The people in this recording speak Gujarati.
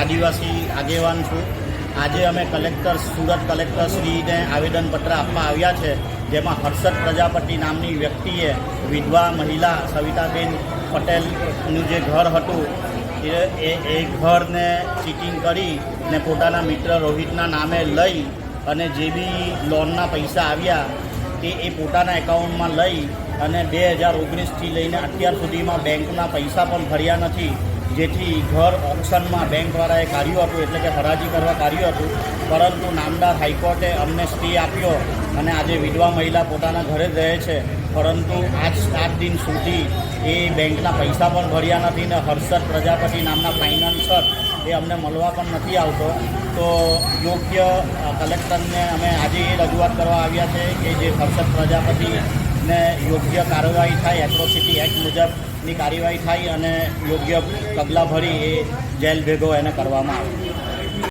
આદિવાસી આગેવાન છું. આજે અમે કલેક્ટર સુરત કલેક્ટર શ્રીને આવેદનપત્ર આપવા આવ્યા છે, જેમાં હર્ષદ પ્રજાપતિ નામની વ્યક્તિએ વિધવા મહિલા સવિતાબેન પટેલનું જે ઘર હતું, એ એ ઘરને ચીટિંગ કરી ને પોતાના મિત્ર રોહિતના નામે લઈ અને જે બી લોનના પૈસા આવ્યા, તે એ પોતાના એકાઉન્ટમાં લઈ અને બે હજાર ઓગણીસથી લઈને અત્યાર સુધીમાં બેંકના પૈસા પણ ભર્યા નથી. જેથી ઘર ઓપ્શનમાં બેંકવાળાએ કાઢ્યું હતું, એટલે કે હરાજી કરવા કાઢ્યું હતું. પરંતુ નામદાર હાઈકોર્ટે અમને સ્ટે આપ્યો અને આજે વિધવા મહિલા પોતાના ઘરે જ રહે છે. પરંતુ આજ સાત દિન સુધી એ બેંકના પૈસા પણ ભર્યા નથી ને હર્ષદ પ્રજાપતિ નામના ફાઇનાન્સર એ અમને મળવા પણ નથી આવતો. તો યોગ્ય કલેક્ટરને અમે આજે એ રજૂઆત કરવા આવ્યા છે કે જે હર્ષદ પ્રજાપતિને યોગ્ય કાર્યવાહી થાય એટ્રોસિટી એક્ટ મુજબની કાર્યવાહી થાય અને યોગ્ય પગલાં ભરી એ જેલ ભેગો એને કરવામાં આવે.